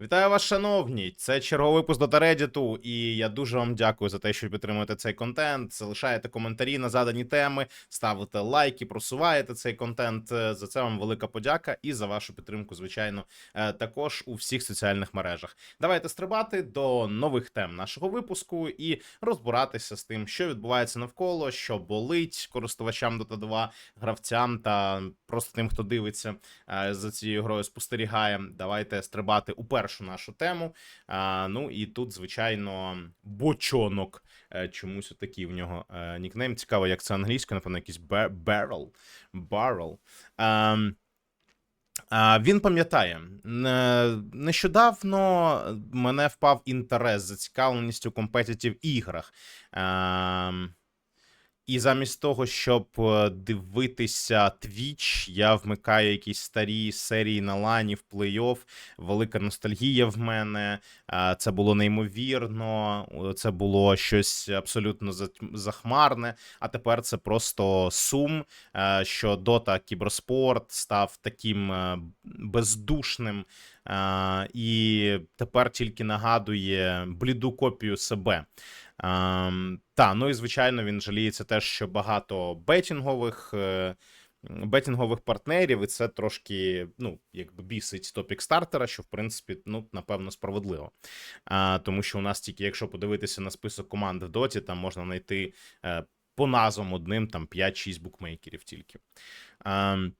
Вітаю вас, шановні! Це черговий випуск до Реддіту, і я дуже вам дякую за те, що підтримуєте цей контент. Залишаєте коментарі на задані теми, ставите лайки, просуваєте цей контент. Е, За це вам велика подяка і за вашу підтримку, звичайно, е, також у всіх соціальних мережах. Давайте стрибати до нових тем нашого випуску і розбиратися з тим, що відбувається навколо, що болить користувачам Dota 2, гравцям та просто тим, хто дивиться е, за цією грою, спостерігає. Давайте стрибати у першу нашу тему. А, ну і тут, звичайно, бочонок. Е, Чомусь отакий в нього е, нікнейм. Цікаво, як це англійською, напевно, якийсь barrel. Barrel. Ем, а, Він пам'ятає, нещодавно мене впав інтерес, зацікавленість у компетитів іграх. І замість того, щоб е, дивитися Twitch, я вмикаю якісь старі серії на лані в плей-офф. Велика ностальгія в мене. Е, Це було неймовірно, це було щось абсолютно захмарне. А тепер це просто сум, е, що Dota кіберспорт став таким бездушним. І тепер тільки нагадує бліду копію себе. Ем, та, ну і звичайно, він жаліється теж, що багато бетінгових. е, Бетінгових партнерів, і це трошки, ну, якби бісить топік стартера, що в принципі, ну, напевно, справедливо. А, тому що у нас тільки, якщо подивитися на список команд в Доті, там можна знайти е, по назвам одним там 5-6 букмекерів тільки. Ем,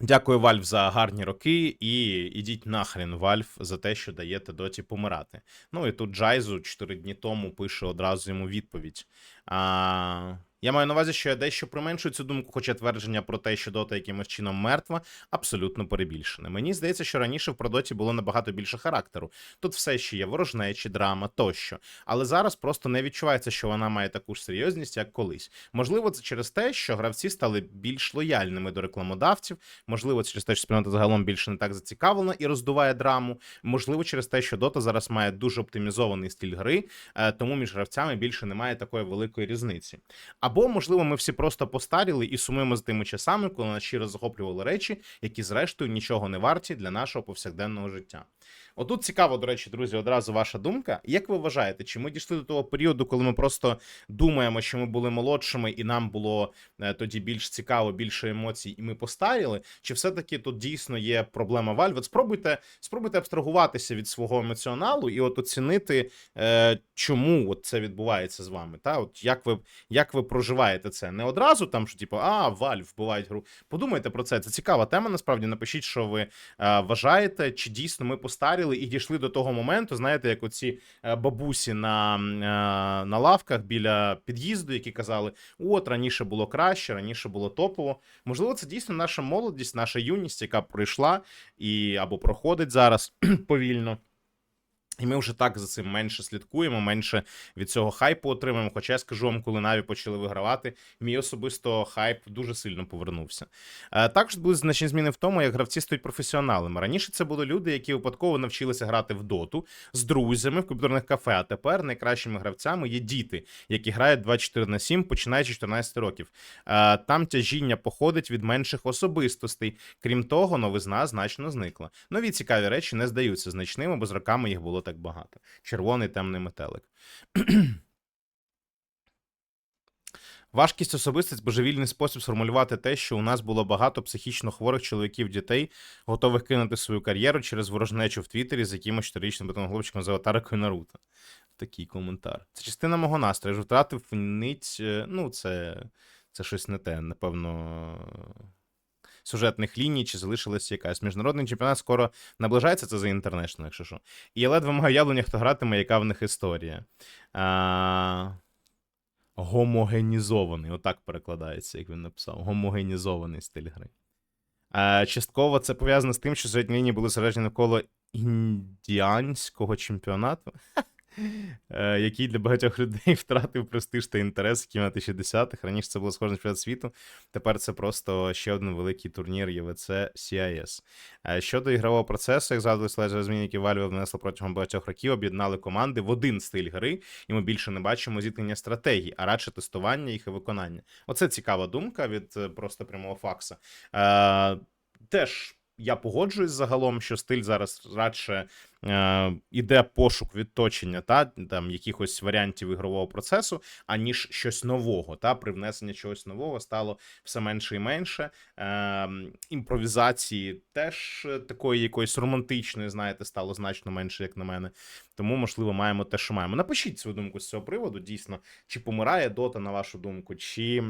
Дякую, Вальф, за гарні роки, і ідіть нахрен, Вальф, за те, що даєте доті помирати. Ну і тут Джайзу 4 дні тому пише одразу йому відповідь. А, я маю на увазі, що я дещо применшую цю думку, хоча твердження про те, що дота якимось чином мертва, абсолютно перебільшене. Мені здається, що раніше в продоті було набагато більше характеру. Тут все ще є ворожнечі, драма тощо. Але зараз просто не відчувається, що вона має таку ж серйозність, як колись. Можливо, це через те, що гравці стали більш лояльними до рекламодавців. Можливо, через те, що спільнота загалом більше не так зацікавлена і роздуває драму. Можливо, через те, що Dota зараз має дуже оптимізований стиль гри, е, тому між гравцями більше немає такої великої різниці. Або, можливо, ми всі просто постаріли і сумуємо з тими часами, коли нас щиро захоплювали речі, які, зрештою, нічого не варті для нашого повсякденного життя. Отут цікаво, до речі, друзі, одразу ваша думка. Як ви вважаєте, чи ми дійшли до того періоду, коли ми просто думаємо, що ми були молодшими, і нам було е, тоді більш цікаво, більше емоцій, і ми постаріли? Чи все-таки тут дійсно є проблема Valve? От спробуйте, спробуйте абстрагуватися від свого емоціоналу і от оцінити, е, чому от це відбувається з вами. Та? От як ви, як ви проживаєте це? Не одразу там, що типу, а, Valve вбивають гру. Подумайте про це. Це цікава тема. Насправді напишіть, що ви е, вважаєте, чи дійсно ми постаріли і дійшли до того моменту, знаєте, як оці е, бабусі на, е, на лавках біля під'їзду, які казали: от раніше було краще, раніше було топово. Можливо, це дійсно наша молодість, наша юність, яка пройшла і або проходить зараз повільно. І ми вже так за цим менше слідкуємо, менше від цього хайпу отримуємо. Хоча я скажу вам, коли Наві почали вигравати, мій особисто хайп дуже сильно повернувся. Е, Також були значні зміни в тому, як гравці стають професіоналами. Раніше це були люди, які випадково навчилися грати в доту з друзями в комп'ютерних кафе. А тепер найкращими гравцями є діти, які грають 24 на 7, починаючи з 14 років. Е, Там тяжіння походить від менших особистостей. Крім того, новизна значно зникла. Нові цікаві речі не здаються значними, бо з роками їх було так багато. Червоний темний метелик. Важкість особистість божевільний спосіб сформулювати те, що у нас було багато психічно хворих чоловіків дітей, готових кинути свою кар'єру через ворожнечу в Твіттері з якимось чотирирічним хлопчиком з аватаркою Наруто. Такий коментар. Це частина мого настрою. Я ж втратив ниць. е, Ну, це, це щось не те, напевно. Сюжетних ліній чи залишилась якась. Міжнародний чемпіонат скоро наближається це за інтернешнл, якщо що. І я ледве маю уявлення, хто гратиме, яка в них історія. А... Гомогенізований, отак перекладається, як він написав. Гомогенізований стиль гри. А, частково це пов'язано з тим, що сюжетні лінії були зосереджені навколо індіанського чемпіонату. Е, який для багатьох людей втратив престиж та інтерес в кімнаті 60-х. Раніше це було схоже на чемпіонат світу. Тепер це просто ще один великий турнір ЄВЦ CIS. Е, Щодо ігрового процесу, як згадувалися лежа змін, які Valve внесли протягом багатьох років, об'єднали команди в один стиль гри, і ми більше не бачимо зіткнення стратегій, а радше тестування їх і виконання. Оце цікава думка від е, просто прямого факса. Теж я погоджуюсь загалом, що стиль зараз радше е, іде пошук відточення та там якихось варіантів ігрового процесу, аніж щось нового. Та привнесення чогось нового стало все менше і менше. Е, імпровізації теж е, такої якоїсь романтичної, знаєте, стало значно менше, як на мене. Тому, можливо, маємо те, що маємо. Напишіть свою думку з цього приводу. Дійсно, чи помирає Дота, на вашу думку, чи.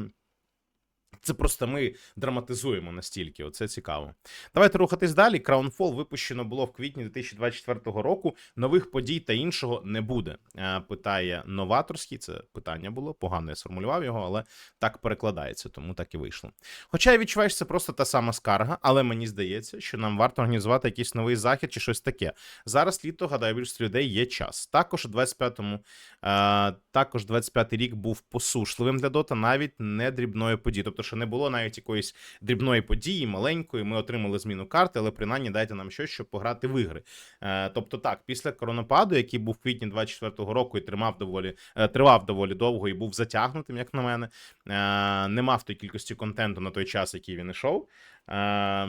Це просто ми драматизуємо настільки. Оце цікаво. Давайте рухатись далі. Crownfall випущено було в квітні 2024 року. Нових подій та іншого не буде. Е, Питає новаторський. Це питання було. Погано я сформулював його, але так перекладається, тому так і вийшло. Хоча я відчуваю, що це просто та сама скарга, але мені здається, що нам варто організувати якийсь новий захід чи щось таке. Зараз літо, гадаю, більшість людей є час. Також у 25-му, е, також 25-й рік був посушливим для Дота, навіть не дрібної події. Тобто, що не було навіть якоїсь дрібної події, маленької. Ми отримали зміну карти, але принаймні дайте нам щось, щоб пограти в ігри. Е, тобто, так, після коронападу, який був в квітні 24-го року і тримав доволі е, тривав доволі довго і був затягнутим, як на мене, е, не мав той кількості контенту на той час, який він ішов. Е,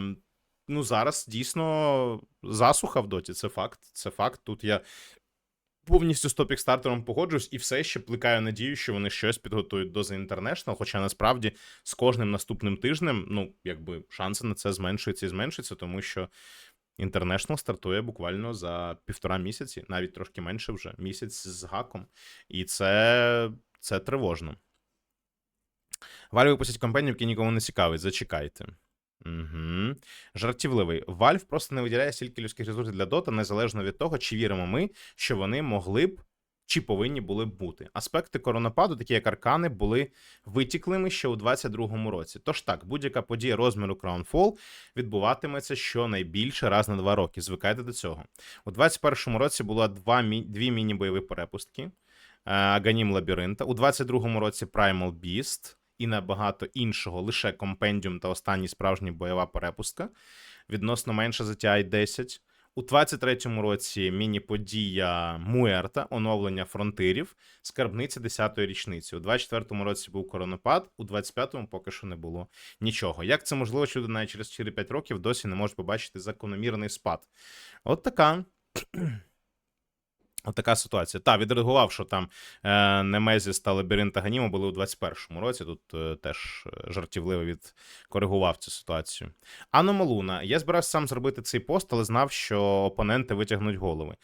Ну, зараз дійсно засуха в доті. Це факт. Це факт. Тут я повністю з топік стартером погоджуюсь і все ще плекаю надію, що вони щось підготують до The International, Хоча насправді з кожним наступним тижнем, ну якби шанси на це зменшуються і зменшуються, тому що International стартує буквально за півтора місяці, навіть трошки менше вже місяць з гаком. І це, це тривожно. Valve випустять компанію, які нікому не цікавить. Зачекайте. Угу. Жартівливий. Valve просто не виділяє стільки людських ресурсів для Dota, незалежно від того, чи віримо ми, що вони могли б чи повинні були б бути. Аспекти коронападу, такі як аркани, були витіклими ще у 2022 році. Тож так, будь-яка подія розміру Crownfall відбуватиметься щонайбільше раз на два роки. Звикайте до цього. У 2021 році було два, дві міні-бойові перепустки. е, Аганім Лабіринта. У 22-му році Primal Beast і набагато іншого, лише компендіум та останній справжній бойова перепустка. Відносно менше за TI 10. У 23-му році міні-подія Муерта, оновлення фронтирів, скарбниця 10-ї річниці. У 24-му році був коронапад, у 25-му поки що не було нічого. Як це можливо, що навіть через 4-5 років досі не можуть побачити закономірний спад? От така. Така ситуація. Та, відреагував, що там е, Немезіс та Лабіринт та були у 21-му році. Тут е, теж жартівливо відкоригував цю ситуацію. Аномалуна. Я збирався сам зробити цей пост, але знав, що опоненти витягнуть голови.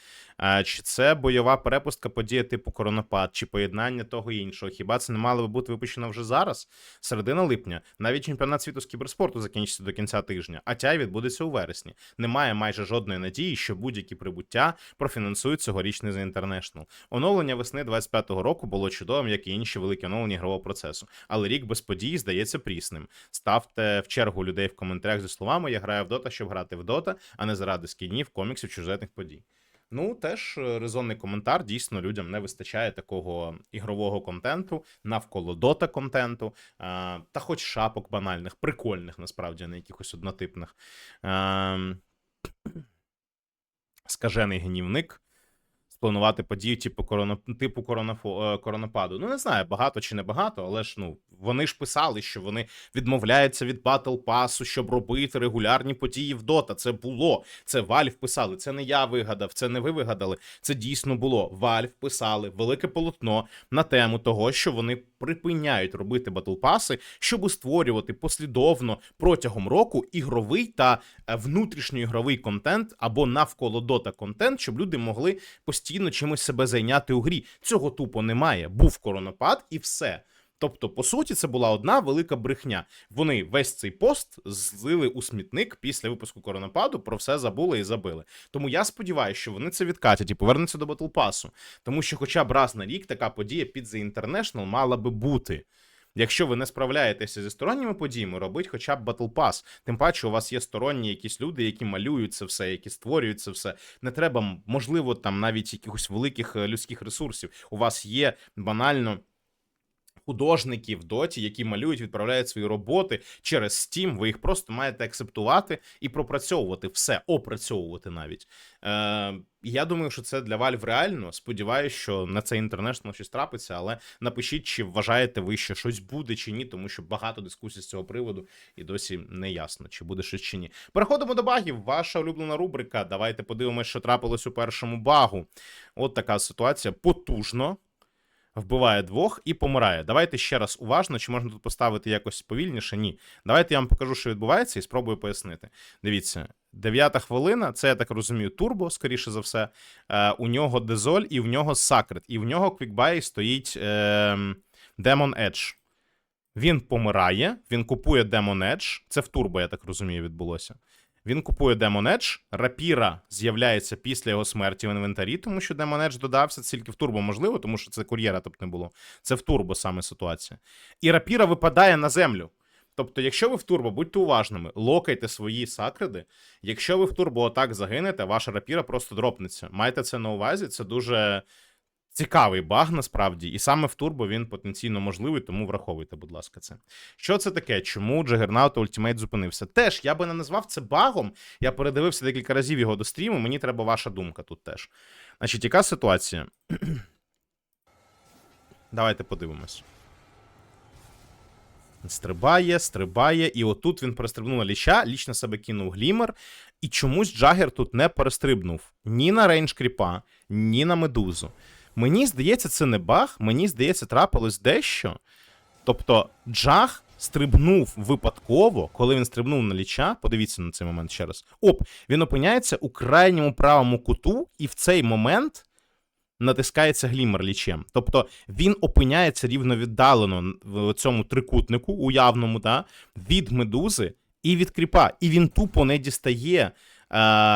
Чи це бойова перепустка подія типу коронапад, чи поєднання того і іншого? Хіба це не мало би бути випущено вже зараз? Середина липня. Навіть чемпіонат світу з кіберспорту закінчиться до кінця тижня, а тяй відбудеться у вересні. Немає майже жодної надії, що будь-які прибуття профінансують цьогорічний The International. Оновлення весни 25-го року було чудовим, як і інші великі оновлення ігрового процесу. Але рік без подій здається прісним. Ставте в чергу людей в коментарях зі словами: я граю в Дота, щоб грати в Дота, а не заради скінів, коміксів, чужетних подій. Ну, теж е, резонний коментар. Дійсно, людям не вистачає такого ігрового контенту, навколо дота контенту, а, та хоч шапок банальних, прикольних, насправді, не якихось однотипних. А, скажений гнівник. Спланувати події типу корона, типу коронафо, е, коронападу. Ну, не знаю, багато чи не багато, але ж ну вони ж писали, що вони відмовляються від Battle Pass, щоб робити регулярні події в Dota. Це було. Це Valve писали. Це не я вигадав, це не ви вигадали. Це дійсно було. Valve писали велике полотно на тему того, що вони припиняють робити Battle Pass, щоб створювати послідовно протягом року ігровий та е, внутрішньоігровий контент або навколо Dota контент, щоб люди могли постійно чимось себе зайняти у грі. Цього тупо немає. Був коронапад і все. Тобто, по суті, це була одна велика брехня. Вони весь цей пост злили у смітник після випуску коронападу, про все забули і забили. Тому я сподіваюся, що вони це відкатять і повернуться до Pass. Тому що, хоча б раз на рік така подія під The International мала би бути. Якщо ви не справляєтеся зі сторонніми подіями, робіть хоча б Battle Pass. Тим паче, у вас є сторонні якісь люди, які малюють це все, які створюють це все. Не треба, можливо, там навіть якихось великих е, людських ресурсів. У вас є банально художників в доті, які малюють, відправляють свої роботи через Steam. Ви їх просто маєте акцептувати і пропрацьовувати все, опрацьовувати навіть. Е, Я думаю, що це для Valve реально. Сподіваюсь, що на цей International щось трапиться, але напишіть, чи вважаєте ви, що щось буде чи ні, тому що багато дискусій з цього приводу і досі не ясно, чи буде щось чи ні. Переходимо до багів. Ваша улюблена рубрика. Давайте подивимося, що трапилось у першому багу. От така ситуація потужно. Вбиває двох і помирає. Давайте ще раз уважно, чи можна тут поставити якось повільніше? Ні. Давайте я вам покажу, що відбувається, і спробую пояснити. Дивіться, дев'ята хвилина, це я так розумію, турбо, скоріше за все. Е, у нього дезоль і в нього сакрет. І в нього квікбай стоїть е, Demon Edge. Він помирає, він купує Demon Edge. Це в турбо, я так розумію, відбулося. Він купує Demon Edge, рапіра з'являється після його смерті в інвентарі, тому що Demon Edge додався тільки в турбо, можливо, тому що це кур'єра тобто не було. Це в турбо саме ситуація. І рапіра випадає на землю. Тобто, якщо ви в турбо, будьте уважними, локайте свої сакреди. Якщо ви в турбо отак загинете, ваша рапіра просто дропнеться. Майте це на увазі, це дуже цікавий баг насправді, і саме в турбо він потенційно можливий, тому враховуйте, будь ласка, це. Що це таке? Чому Juggernaut Ultimate зупинився? Теж я би не назвав це багом. Я передивився декілька разів його до стріму. Мені треба ваша думка тут теж. Значить, яка ситуація? Давайте подивимось. Стрибає, стрибає, і отут він перестрибнув на ліча, ліч на себе кинув глімер, і чомусь Джагер тут не перестрибнув ні на рейндж кріпа, ні на медузу. Мені здається, це не баг, мені здається, трапилось дещо. Тобто, Джаг стрибнув випадково, коли він стрибнув на ліча. Подивіться на цей момент ще раз. Оп, він опиняється у крайньому правому куту, і в цей момент натискається глімер лічем. Тобто він опиняється рівновіддалено в цьому трикутнику уявному, да, від медузи і від кріпа. І він тупо не дістає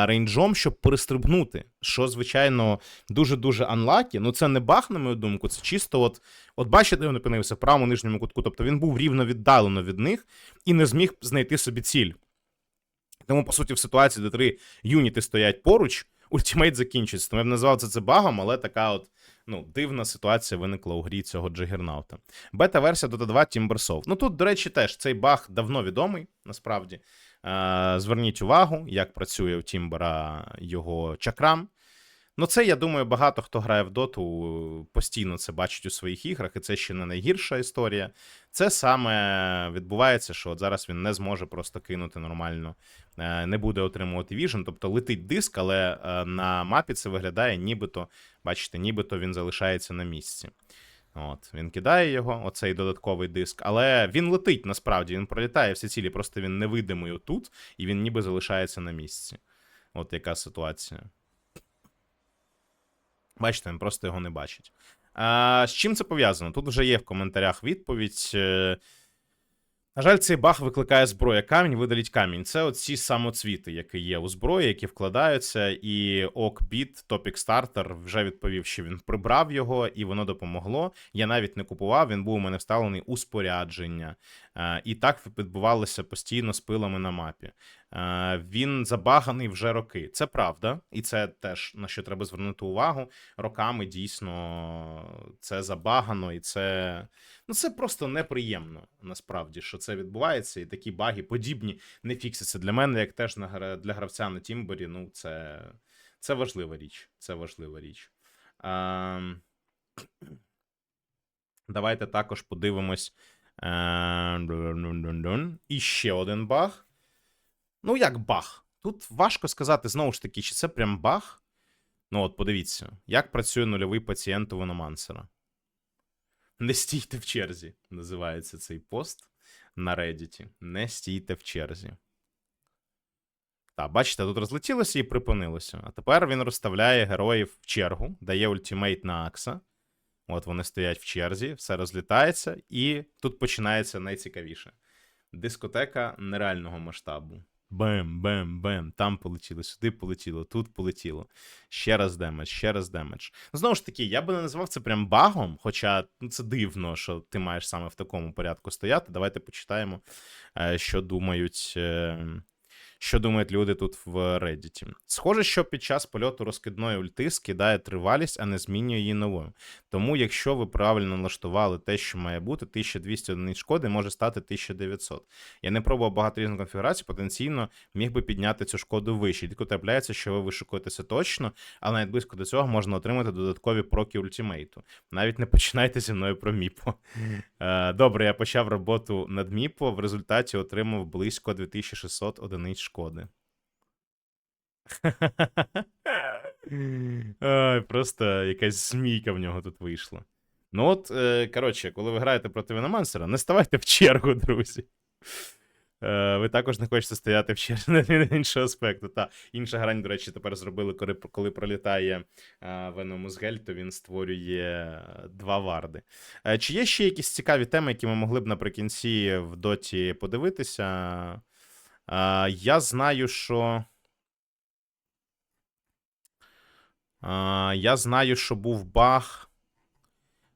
рейнджом, щоб перестрибнути. Що, звичайно, дуже-дуже анлакі. Ну, це не баг, на мою думку, це чисто, от, от бачите, він опинився в правому нижньому кутку. Тобто він був рівно віддалено від них і не зміг знайти собі ціль. Тому, по суті, в ситуації, де три юніти стоять поруч, ультимейт закінчується. Тому я б назвав це це багом, але така от ну, дивна ситуація виникла у грі цього Джигернаута. Бета-версія Dota 2 Timbersoft. Ну тут, до речі, теж цей баг давно відомий, насправді. Е, Зверніть увагу, як працює у Тімбера його чакрам. Ну, це, я думаю, багато хто грає в доту, постійно це бачить у своїх іграх, і це ще не найгірша історія. Це саме відбувається, що от зараз він не зможе просто кинути нормально, е, не буде отримувати віжен. Тобто летить диск, але е, на мапі це виглядає, нібито, бачите, нібито він залишається на місці. От, Він кидає його, оцей додатковий диск, але він летить насправді, він пролітає всі цілі, просто він невидимий отут, і він ніби залишається на місці. От яка ситуація. Бачите, він просто його не бачить. А, З чим це пов'язано? Тут вже є в коментарях відповідь. На жаль, цей баг викликає зброя. Камінь, видаліть камінь. Це оці самоцвіти, які є у зброї, які вкладаються. І Окбіт, Topic Starter, вже відповів, що він прибрав його, і воно допомогло. Я навіть не купував, він був у мене вставлений у спорядження. Е, І так відбувалося постійно з пилами на мапі. Е, Він забаганий вже роки. Це правда, і це теж на що треба звернути увагу. Роками дійсно це забагано, і це ну це просто неприємно. Насправді, що це відбувається, і такі баги подібні не фіксяться. Для мене, як теж для гравця на Тімбері, ну це, це важлива річ. Це важлива річ. А, давайте також подивимось. Е. І ще один баг. Ну, як баг? Тут важко сказати, знову ж таки, чи це прям баг. Ну, от, подивіться, як працює нульовий пацієнт у Веномансера. Не стійте в черзі, називається цей пост на Reddit. Не стійте в черзі. Так, бачите, тут розлетілося і припинилося. А тепер він розставляє героїв в чергу, дає ультимейт на Акса. От вони стоять в черзі, все розлітається, і тут починається найцікавіше. Дискотека нереального масштабу. Бем, бем, бем. Там полетіло, сюди полетіло, тут полетіло. Ще раз демедж, ще раз демедж. Ну, знову ж таки, я би не назвав це прям багом, хоча ну, це дивно, що ти маєш саме в такому порядку стояти. Давайте почитаємо, е, що думають. Що думають люди тут в Reddit. Схоже, що під час польоту розкидної ульти скидає тривалість, а не змінює її новою. Тому, якщо ви правильно налаштували те, що має бути, 1200 одиниць шкоди може стати 1900. Я не пробував багато різних конфігурацій, потенційно міг би підняти цю шкоду вище. Тільки трапляється, що ви вишукуєтеся точно, але навіть близько до цього можна отримати додаткові проки ультимейту. Навіть не починайте зі мною про Міпо. Е, Добре, я почав роботу над Міпо, в результаті отримав близько 2600 одиниць шкоди. Ой, просто якась змійка в нього тут вийшла. Ну от, е, коротше, коли ви граєте проти Веномансера, не ставайте в чергу, друзі. Е, ви також не хочете стояти в черзі іншого аспекту. Та інша грань, до речі, тепер зробили, коли, коли пролітає Веномузгель, то він створює е, два варди. Чи є ще якісь цікаві теми, які ми могли б наприкінці в доті подивитися? Я знаю, що. Я знаю, що був баг.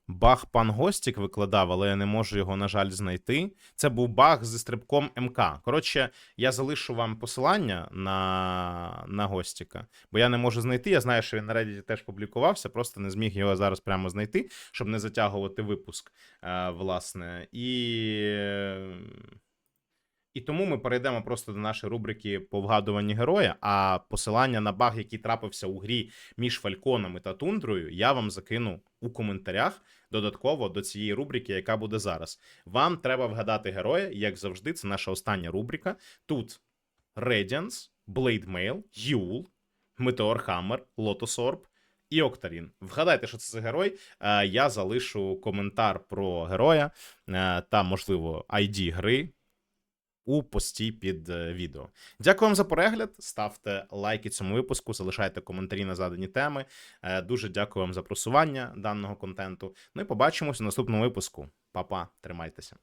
Баг пан Гостік викладав, але я не можу його, на жаль, знайти. Це був баг зі стрибком МК. Коротше, я залишу вам посилання на, на Гостіка, бо я не можу знайти. Я знаю, що він на Reddit теж публікувався, просто не зміг його зараз прямо знайти, щоб не затягувати випуск, е, власне. І. І тому ми перейдемо просто до нашої рубрики по вгадуванні героя. А посилання на баг, який трапився у грі між Фальконами та Тундрою, я вам закину у коментарях додатково до цієї рубрики, яка буде зараз. Вам треба вгадати героя, як завжди, це наша остання рубрика. Тут Radiance, Blade Mail, Юл, Meteor Hammer, Lotus Orb і Октарін. Вгадайте, що це за герой. Е, Я залишу коментар про героя е, та, можливо, ID гри у пості під е, відео. Дякую вам за перегляд. Ставте лайки цьому випуску, залишайте коментарі на задані теми. Е, Дуже дякую вам за просування даного контенту. Ну і побачимось у наступному випуску. Па-па, тримайтеся.